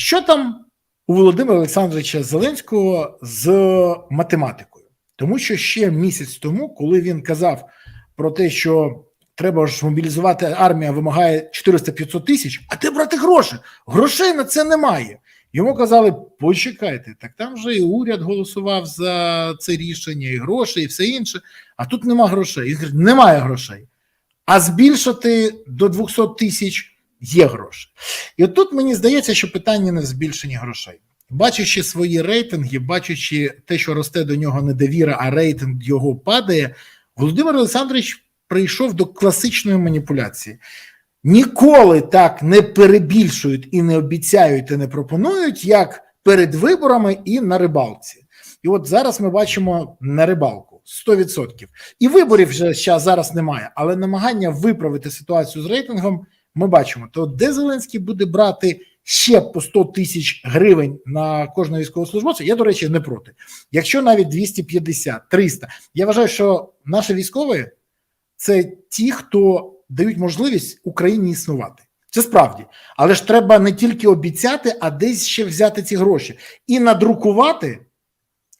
Що там у Володимира Олександровича Зеленського з математикою? Тому що ще місяць тому, коли він казав про те, що треба ж мобілізувати армія, вимагає 400-500 тисяч, а де брати гроші? Грошей на це немає. Йому казали: почекайте, так там же і уряд голосував за це рішення, і гроші, і все інше. А тут нема грошей. І немає грошей. А збільшити до 200 тисяч є гроші. І от тут мені здається, що питання не в збільшенні грошей. Бачачи свої рейтинги, бачачи те, що росте до нього недовіра, а рейтинг його падає, Володимир Олександрович прийшов до класичної маніпуляції. Ніколи так не перебільшують і не обіцяють, і не пропонують, як перед виборами і на рибалці. І от зараз ми бачимо на рибалку 100%. І виборів вже зараз немає, але намагання виправити ситуацію з рейтингом ми бачимо. То де Зеленський буде брати ще по 100 тисяч гривень на кожного військовослужбовця, я, до речі, не проти. Якщо навіть 250, 300, я вважаю, що наші військові це ті, хто дають можливість Україні існувати. Це справді, але ж треба не тільки обіцяти, а десь ще взяти ці гроші і надрукувати.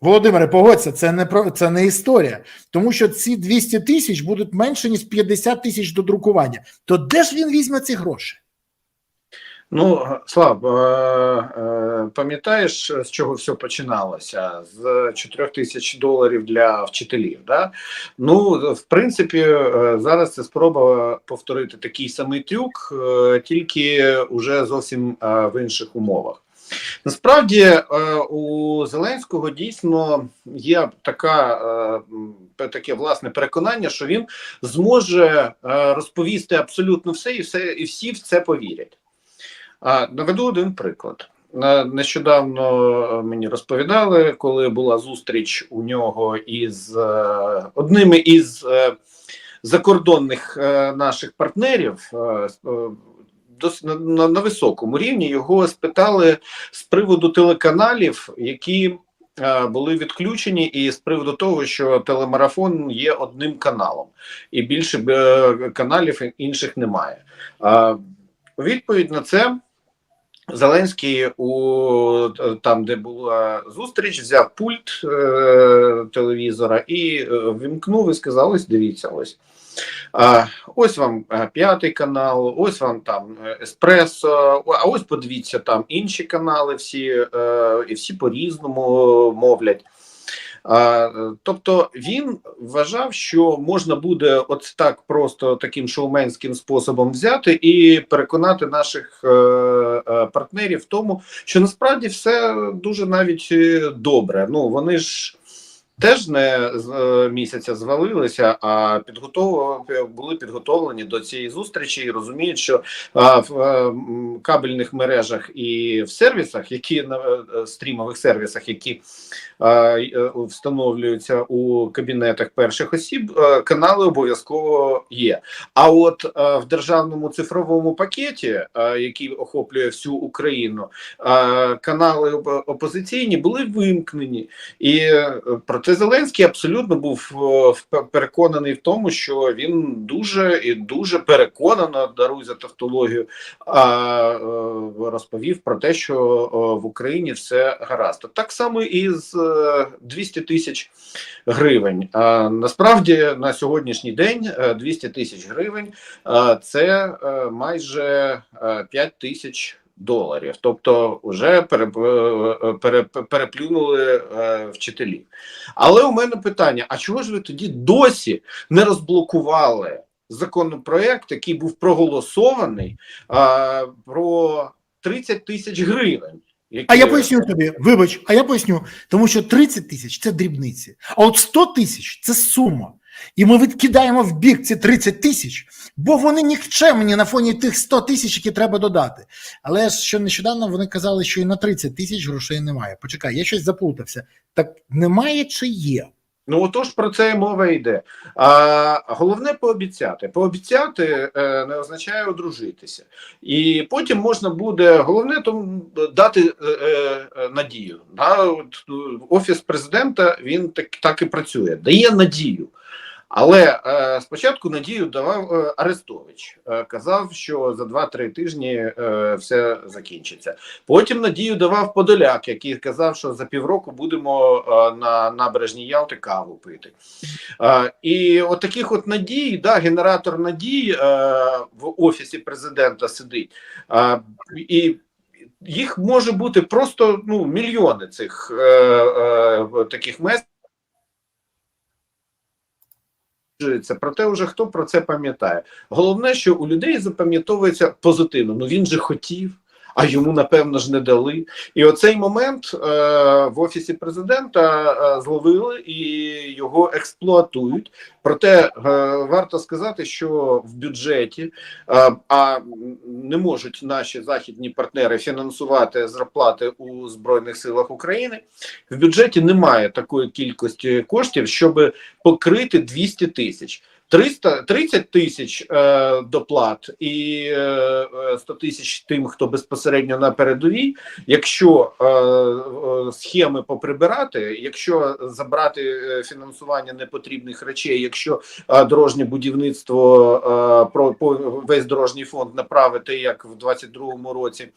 Володимире, погодься, це не про це не історія, тому що ці 200 тисяч будуть менше ніж 50 тисяч до друкування. То де ж він візьме ці гроші? Ну, Слав, е, е, пам'ятаєш, з чого все починалося? З 4 тисяч доларів для вчителів. Да? Ну, в принципі, е, зараз це спроба повторити такий самий трюк, тільки вже зовсім в інших умовах. Насправді у Зеленського дійсно є така таке власне переконання, що він зможе розповісти абсолютно все, і все, і всі в це повірять. Наведу один приклад. Нещодавно мені розповідали, коли була зустріч у нього із одними із закордонних наших партнерів. На, на високому рівні його спитали з приводу телеканалів, які були відключені, і з приводу того, що телемарафон є одним каналом, і більше каналів інших немає. У відповідь на це Зеленський у там, де була зустріч, взяв пульт е, телевізора і е, вімкнув і сказав: ось дивіться, ось. Ось вам п'ятий канал, ось вам там Еспресо, а ось подивіться там інші канали, всі е, і всі по-різному мовлять. Тобто він вважав, що можна буде от так просто таким шоуменським способом взяти і переконати наших е, е, партнерів в тому, що насправді все дуже навіть е, добре. Ну вони ж. Теж не з місяця звалилися, а підготов... були підготовлені до цієї зустрічі і розуміють, що в а, кабельних мережах і в сервісах, які на стрімових сервісах, які Е, встановлюються у кабінетах перших осіб, е, канали обов'язково є. А от е, в державному цифровому пакеті, який охоплює всю Україну, канали опозиційні були вимкнені, і проте Зеленський абсолютно був переконаний в тому, що він дуже і дуже переконано даруй за тавтологію, розповів про те, що в Україні все гаразд. Так само і з 200 тисяч гривень. А насправді на сьогоднішній день 200 тисяч гривень це майже 5 тисяч. Доларів, тобто вже переплюнули вчителів. Але у мене питання: а чого ж ви тоді досі не розблокували законопроект, який був проголосований а, про 30 тисяч гривень? Які... А я поясню тобі, вибач, а я поясню, тому що 30 тисяч це дрібниці, а от 100 тисяч це сума. І ми відкидаємо в бік ці 30 тисяч, бо вони нікчемні на фоні тих 100 тисяч, які треба додати. Але що нещодавно вони казали, що і на 30 тисяч грошей немає. Почекай, я щось заплутався. Так немає чи є? Ну отож про це мова йде. А головне пообіцяти. Пообіцяти е, не означає одружитися, і потім можна буде головне то дати е, е, надію. Да? Офіс президента він так, так і працює, дає надію. Але е, спочатку надію давав е, Арестович. Е, казав, що за 2-3 тижні е, все закінчиться. Потім надію давав Подоляк, який казав, що за півроку будемо е, на набережній Ялти каву пити. Е, і от таких от надій, да, генератор надій е, в офісі президента сидить. Е, і їх може бути просто ну, мільйони цих е, е, таких меседжів. Це проте, вже хто про це пам'ятає. Головне, що у людей запам'ятовується позитивно. Ну він же хотів, а йому напевно ж не дали. І оцей момент е, в офісі президента е, зловили і його експлуатують. Проте е, варто сказати, що в бюджеті е, а не можуть наші західні партнери фінансувати зарплати у збройних силах України. В бюджеті немає такої кількості коштів, щоб покрити 200 тисяч. 300, 30 тисяч е, доплат і е, е, 100 тисяч тим, хто безпосередньо на передовій. Якщо е, е, схеми поприбирати, якщо забрати е, фінансування непотрібних речей, якщо е, дорожнє будівництво е, про по весь дорожній фонд направити як в 22-му році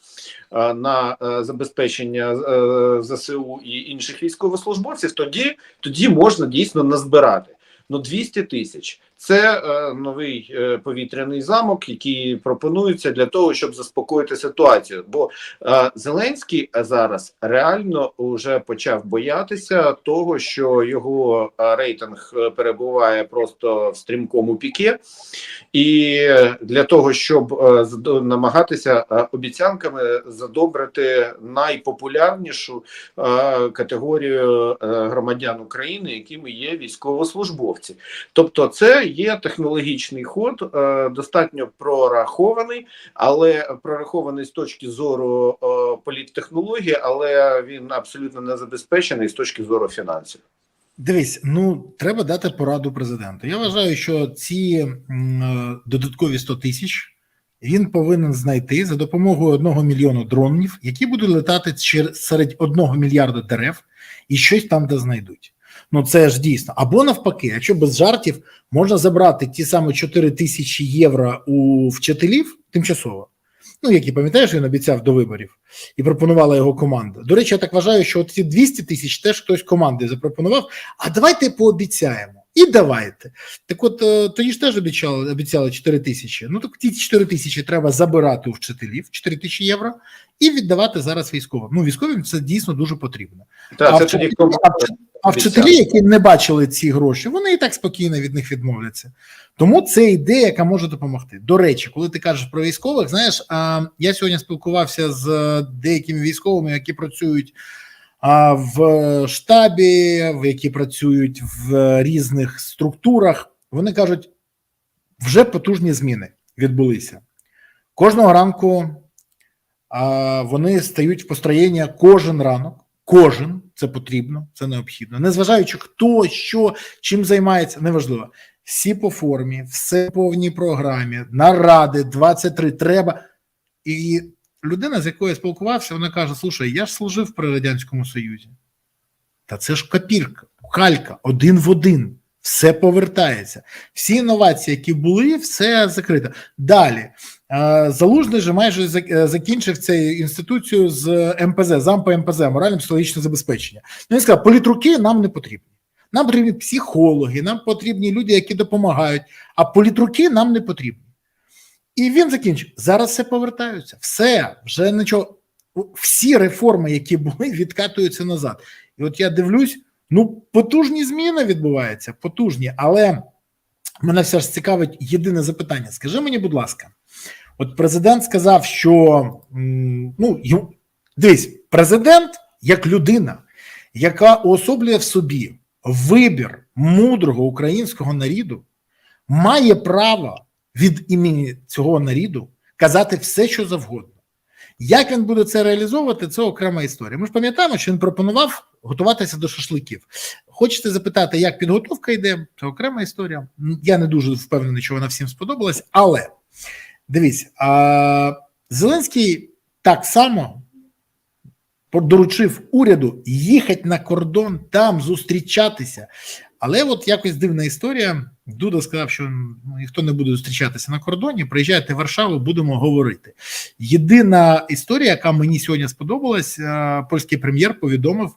е, на е, забезпечення е, ЗСУ і інших військовослужбовців, тоді тоді можна дійсно назбирати. Ну 200 тисяч це е, новий е, повітряний замок, який пропонується для того, щоб заспокоїти ситуацію. Бо е, Зеленський зараз реально вже почав боятися того, що його е, рейтинг е, перебуває просто в стрімкому піке, і для того, щоб е, намагатися е, обіцянками задобрити найпопулярнішу е, категорію е, громадян України, якими є військовослужбовці. Тобто, це є технологічний ход, е, достатньо прорахований, але прорахований з точки зору е, політтехнології, але він абсолютно не забезпечений з точки зору фінансів. Дивись, ну треба дати пораду президенту. Я вважаю, що ці е, додаткові 100 тисяч він повинен знайти за допомогою одного мільйону дронів, які будуть летати серед одного мільярда дерев і щось там де знайдуть. Ну це ж дійсно. Або навпаки, якщо без жартів можна забрати ті самі 4 тисячі євро у вчителів тимчасово. Ну, які пам'ятаєш, він обіцяв до виборів і пропонувала його команда. До речі, я так вважаю, що ці 200 тисяч теж хтось команди запропонував. А давайте пообіцяємо. І давайте. Так от е, тоді ж теж обіцяли, обіцяли 4 тисячі. Ну так ті 4 тисячі треба забирати у вчителів, 4 тисячі євро, і віддавати зараз військовим. Ну, військовим це дійсно дуже потрібно. Та, а, це вчителі, тоді а, а вчителі, які не бачили ці гроші, вони і так спокійно від них відмовляться. Тому це ідея, яка може допомогти. До речі, коли ти кажеш про військових, знаєш, а, я сьогодні спілкувався з деякими військовими, які працюють а, в штабі, в які працюють в різних структурах. Вони кажуть, вже потужні зміни відбулися. Кожного ранку а, вони стають в построєння кожен ранок. Кожен це потрібно, це необхідно. Незважаючи хто, що, чим займається, неважливо. Всі по формі, все повній програмі, наради 23 треба. І людина, з якою я спілкувався, вона каже: Слушай, я ж служив при Радянському Союзі. Та це ж копірка, калька, один в один. Все повертається. Всі інновації, які були, все закрито. Далі. Е, Залужний же майже е, закінчив цю інституцію з МПЗ, зампо МПЗ, морально психологічне забезпечення. Він сказав, політруки нам не потрібні. Нам потрібні психологи, нам потрібні люди, які допомагають, а політруки нам не потрібні. І він закінчив. Зараз все повертаються. Все, вже нічого. Всі реформи, які були, відкатуються назад. І от я дивлюсь, ну, потужні зміни відбуваються, потужні, але мене все ж цікавить єдине запитання. Скажи мені, будь ласка, от президент сказав, що ну, дивись, президент як людина, яка уособлює в собі вибір мудрого українського народу, має право від імені цього народу казати все, що завгодно. Як він буде це реалізовувати, це окрема історія. Ми ж пам'ятаємо, що він пропонував готуватися до шашликів. Хочете запитати, як підготовка йде? Це окрема історія. Я не дуже впевнений, що вона всім сподобалась, але дивіться, Зеленський так само доручив уряду їхати на кордон, там зустрічатися, Але от якось дивна історія. Дуда сказав, що ну, ніхто не буде зустрічатися на кордоні. Приїжджайте в Варшаву, будемо говорити. Єдина історія, яка мені сьогодні сподобалась, е, польський прем'єр повідомив,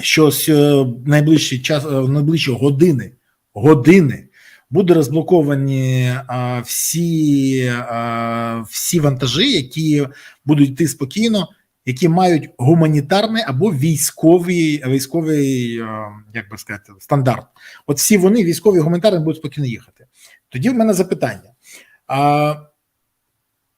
що е, найближчий час, е, найближчі години, години буде розблоковані всі, всі вантажі, які будуть йти спокійно, які мають гуманітарний або військовий, військовий, як би сказати, стандарт. От всі вони, військові гуманітарні, будуть спокійно їхати. Тоді в мене запитання.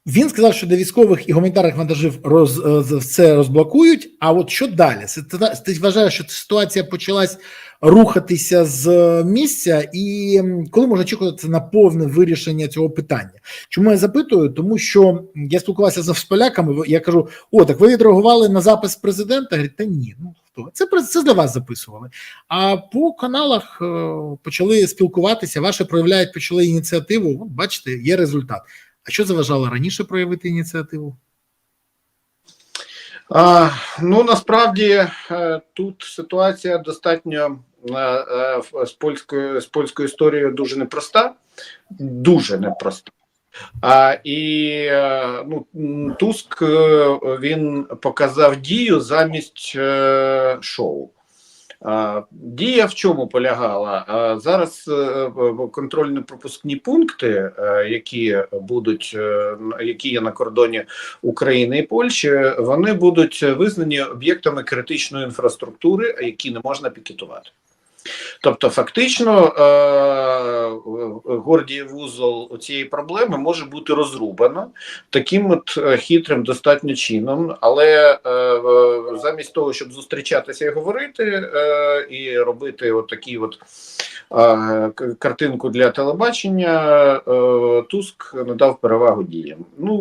Він сказав, що для військових і гуманітарних вантажів роз, е, це розблокують. А от що далі? Це ти вважаєш, що ситуація почалась рухатися з місця, і коли можна очікувати на повне вирішення цього питання? Чому я запитую? Тому що я спілкувався з поляками. Я кажу: о, так ви відреагували на запис президента? Говорять, та ні, ну хто це це для вас записували. А по каналах е, почали спілкуватися. Ваші проявляють, почали ініціативу. Бачите, є результат. А що заважало раніше проявити ініціативу? А, ну насправді е, тут ситуація достатньо е, е, з польською з польською історією дуже непроста, дуже непроста. А, і ну, Туск він показав дію замість шоу. Дія в чому полягала? Зараз е, контрольно-пропускні пункти, е, які будуть, е, які є на кордоні України і Польщі, вони будуть визнані об'єктами критичної інфраструктури, які не можна пікетувати. Тобто, фактично, е, Гордієв вузол цієї проблеми може бути розрубано таким от е, хитрим достатньо чином, але е, замість того, щоб зустрічатися і говорити, і робити от такі от картинку для телебачення, Туск надав перевагу діям. Ну,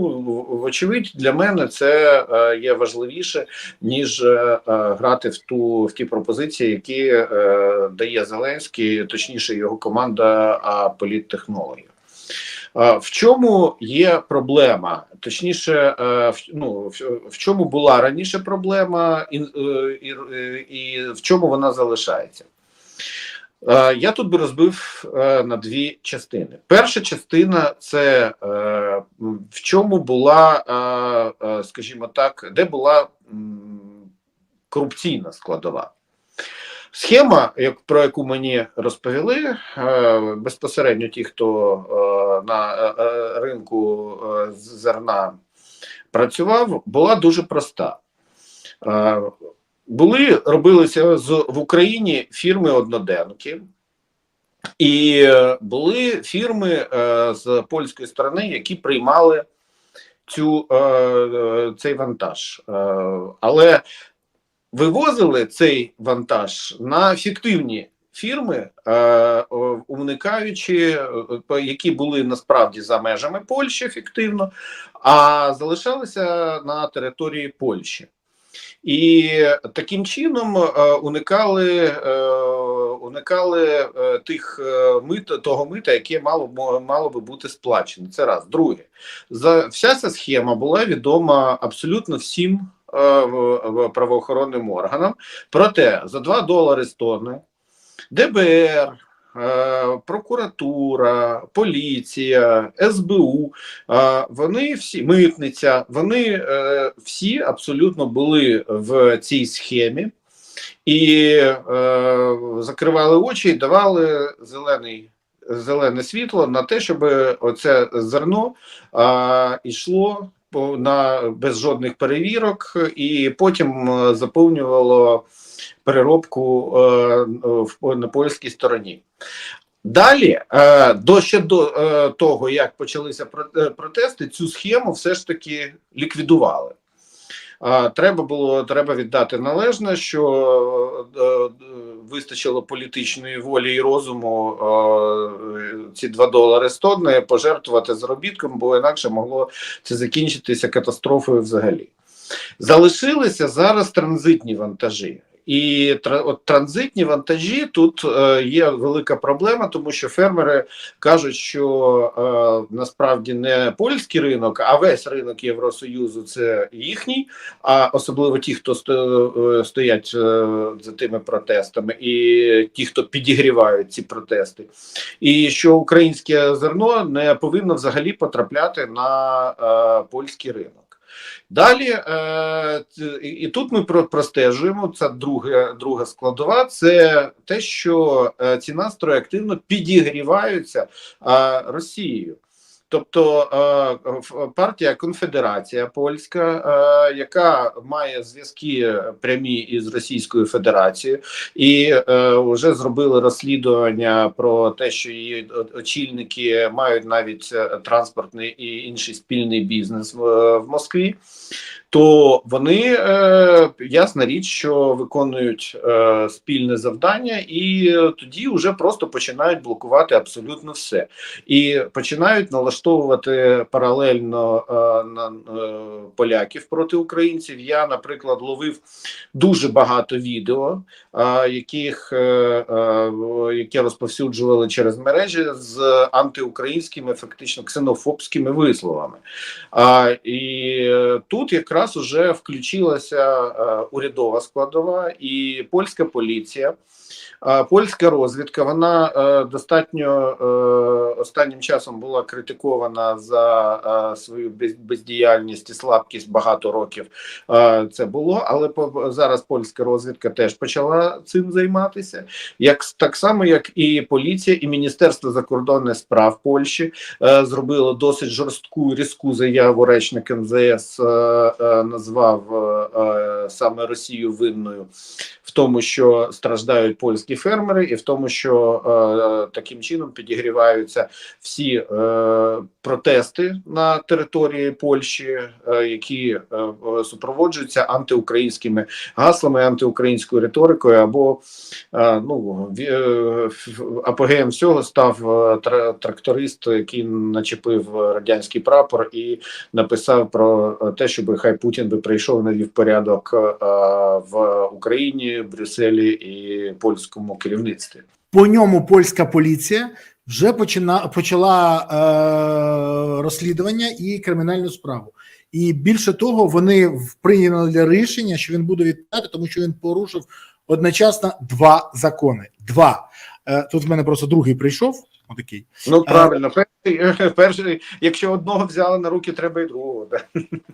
вочевидь, для мене це є важливіше, ніж грати в ту в ті пропозиції, які дає Зеленський, точніше його команда політтехнологів. В чому є проблема? Точніше, е, ну, в, чому була раніше проблема, і, е, і, і в чому вона залишається? Е, Я тут би розбив на дві частини. Перша частина це в чому була, скажімо так, де була корупційна складова. Схема, як про яку мені розповіли е, безпосередньо ті, хто е, на е, ринку зерна працював, була дуже проста. Були робилися з в Україні фірми одноденки, і були фірми з польської сторони, які приймали цю, цей вантаж. Але вивозили цей вантаж на фіктивні фірми, е, уникаючи, е, які були насправді за межами Польщі фіктивно, а залишалися на території Польщі. І таким чином е, уникали, е, уникали е, тих е, мит, того мита, яке мало, мало би бути сплачене. Це раз. Друге, за, вся ця схема була відома абсолютно всім е, правоохоронним органам. Проте за 2 долари з тонни ДБР, е, прокуратура, поліція, СБУ, е, вони всі, митниця, вони е, всі абсолютно були в цій схемі і е, закривали очі і давали зелений. Зелене світло на те, щоб оце зерно йшло на без жодних перевірок, і потім е, заповнювало переробку е, на польській стороні. Далі, е, до ще до того, як почалися протести, цю схему все ж таки ліквідували. Треба було треба віддати належне, що е, е, вистачило політичної волі і розуму е, ці 2 долари з тонни пожертвувати заробітком, бо інакше могло це закінчитися катастрофою взагалі. Залишилися зараз транзитні вантажі. І от транзитні вантажі тут е, є велика проблема, тому що фермери кажуть, що е, насправді не польський ринок, а весь ринок Євросоюзу це їхній, а особливо ті, хто е, стоять за тими протестами, і ті, хто підігрівають ці протести, і що українське зерно не повинно взагалі потрапляти на польський ринок. Далі, е, і, тут ми про, простежуємо. Це друга, друга складова. Це те, що е, ці настрої активно підігріваються Росією. Тобто е, партія Конфедерація Польська, е, яка має зв'язки прямі із Російською Федерацією, і е, вже зробили розслідування про те, що її очільники мають навіть транспортний і інший спільний бізнес в Москві. То вони е, ясна річ, що виконують е, спільне завдання, і тоді вже просто починають блокувати абсолютно все і починають налаштовувати паралельно е, на е, поляків проти українців. Я, наприклад, ловив дуже багато відео, е, яких е, е, які розповсюджували через мережі з антиукраїнськими, фактично ксенофобськими висловами. А, і е, тут якраз уже включилася е, урядова складова і польська поліція. Польська розвідка вона е, достатньо е, останнім часом була критикована за свою бездіяльність і слабкість багато років. Це було, але зараз польська розвідка теж почала цим займатися, як так само, як і поліція, і Міністерство закордонних справ Польщі зробило досить жорстку різку заяву. Речник МЗС назвав е, е, саме Росію винною в тому, що страждають польські фермери, і в тому, що е, таким чином підігріваються всі е, протести на території Польщі, е, які е, е, супроводжуються антиукраїнськими гаслами, антиукраїнською риторикою, або е, ну е, апогеєм всього став е, тракторист, який начепив радянський прапор і написав про е, те, щоб хай Путін би прийшов навів порядок е, в Україні, Брюсселі і польському керівництві. По ньому польська поліція вже почина, почала е, розслідування і кримінальну справу. І більше того, вони прийняли рішення, що він буде відповідати, тому що він порушив одночасно два закони. Два. Е, тут в мене просто другий прийшов. Отакий. Ну правильно, перший, перший, якщо одного взяли на руки, треба і другого.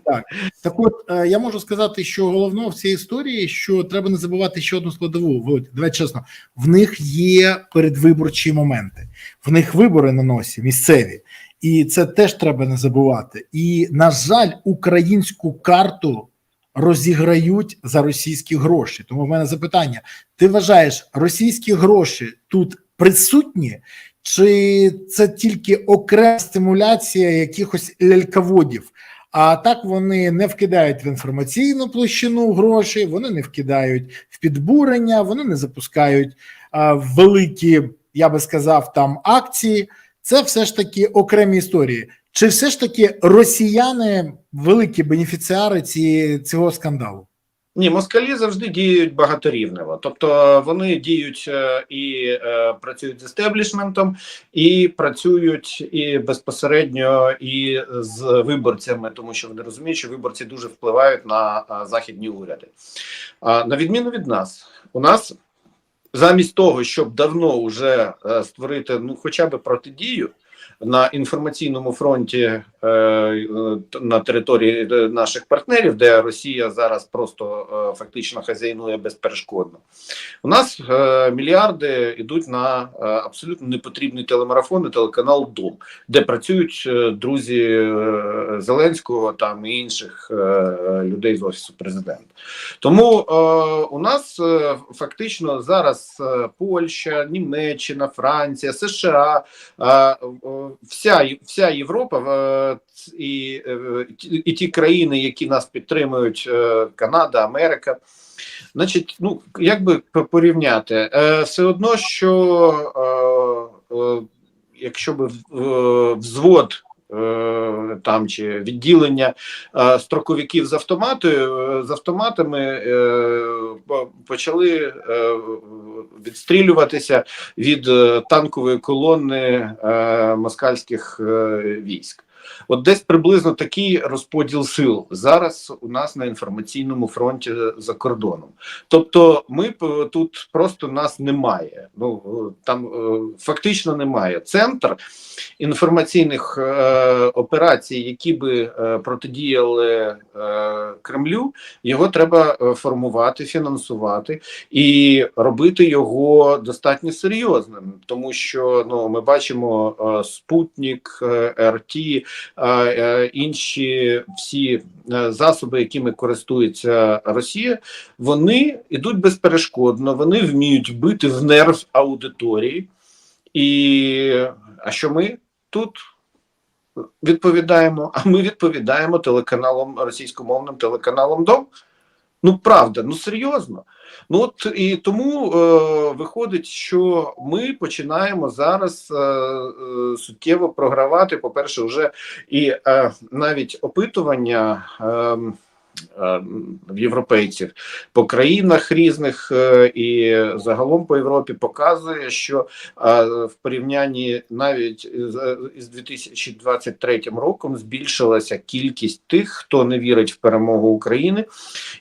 Да. Так от е, я можу сказати, що головне в цій історії, що треба не забувати ще одну складову. Володь, давай чесно, в них є передвиборчі моменти, в них вибори на носі місцеві, і це теж треба не забувати. І на жаль, українську карту розіграють за російські гроші. Тому в мене запитання: ти вважаєш, російські гроші тут присутні? Чи це тільки окрема стимуляція якихось ляльководів? А так вони не вкидають в інформаційну площину гроші, вони не вкидають в підбурення, вони не запускають а, великі, я би сказав, там акції. Це все ж таки окремі історії. Чи все ж таки росіяни великі бенефіціари ці, цього скандалу? Ні, москалі завжди діють багаторівнево. Тобто вони діють е, і е, працюють з естеблішментом, і працюють і безпосередньо і з виборцями, тому що вони розуміють, що виборці дуже впливають на е, західні уряди. А на відміну від нас, у нас замість того, щоб давно вже е, створити ну, хоча б протидію. На інформаційному фронті е, на території е, наших партнерів, де Росія зараз просто е, фактично хазяйнує безперешкодно. У нас мільярди йдуть на абсолютно непотрібний телемарафон і телеканал Дом, де працюють друзі Зеленського там і інших людей з офісу президента. Тому у нас фактично зараз Польща, Німеччина, Франція, США, вся вся Європа е, і, е, і ті країни, які нас підтримують, е, Канада, Америка. Значить, ну як би порівняти, все одно, що якщо би взвод там чи відділення е, строковиків з автоматою з автоматами е, почали е, відстрілюватися від е, танкової колони е, москальських е, військ. От десь приблизно такий розподіл сил зараз у нас на інформаційному фронті за кордоном. Тобто, ми тут просто нас немає. Ну е, там е, фактично немає. Центр інформаційних е, операцій, які би е, протидіяли е, Кремлю, його треба формувати, фінансувати і робити його достатньо серйозним, тому що ну ми бачимо е, Спутник, е, РТ, інші всі е, засоби, якими користується Росія, вони йдуть безперешкодно, вони вміють бити в нерв аудиторії. І а що ми тут відповідаємо? А ми відповідаємо телеканалом російськомовним телеканалом Дом. Ну правда, ну серйозно. Ну от і тому е, виходить, що ми починаємо зараз е, е, суттєво програвати. По-перше, вже і е, навіть опитування. Е, в європейців по країнах різних е, і загалом по Європі показує, що е, в порівнянні навіть з із 2023 роком збільшилася кількість тих, хто не вірить в перемогу України,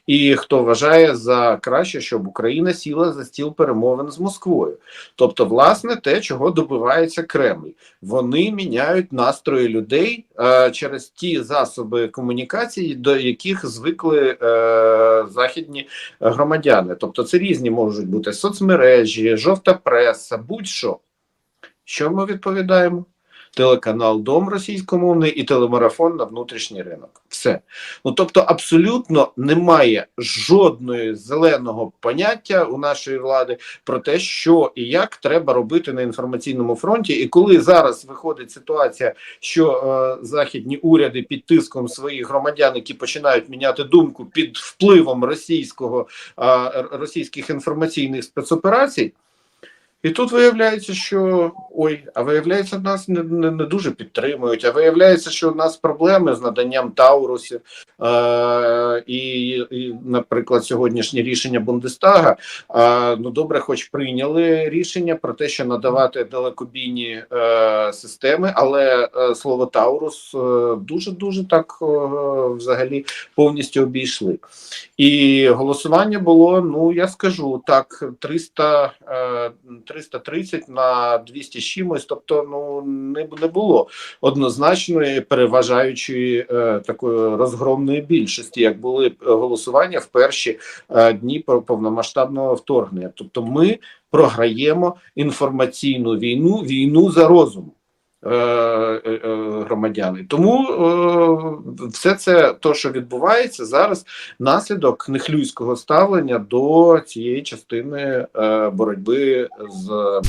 і хто вважає за краще, щоб Україна сіла за стіл перемовин з Москвою. Тобто, власне, те, чого добивається Кремль, вони міняють настрої людей е, через ті засоби комунікації, до яких звикли е, західні громадяни. Тобто, це різні можуть бути соцмережі, жовта преса, будь-що. Що ми відповідаємо? Телеканал Дом російськомовний і телемарафон на внутрішній ринок. Все. Ну тобто, абсолютно немає жодної зеленого поняття у нашої влади про те, що і як треба робити на інформаційному фронті. І коли зараз виходить ситуація, що е, західні уряди під тиском своїх громадян, які починають міняти думку під впливом російського е, російських інформаційних спецоперацій. І тут виявляється, що ой, а виявляється, нас не, не, не дуже підтримують. А виявляється, що у нас проблеми з наданням Таурусів. Е, і, і, наприклад, сьогоднішнє рішення Бундестага. Е, ну добре, хоч прийняли рішення про те, що надавати далекобійні е, системи, але е, слово Таурус дуже дуже так е, взагалі повністю обійшли. І голосування було, ну я скажу так, 300, е, 330 на 200 з чимось, тобто ну не, не було однозначної переважаючої е, такої розгромної більшості, як були голосування в перші е, дні пов- повномасштабного вторгнення. Тобто ми програємо інформаційну війну, війну за розум. Е, е, Громадяни, тому е, все це, то, що відбувається зараз, наслідок нехлюйського ставлення до цієї частини боротьби з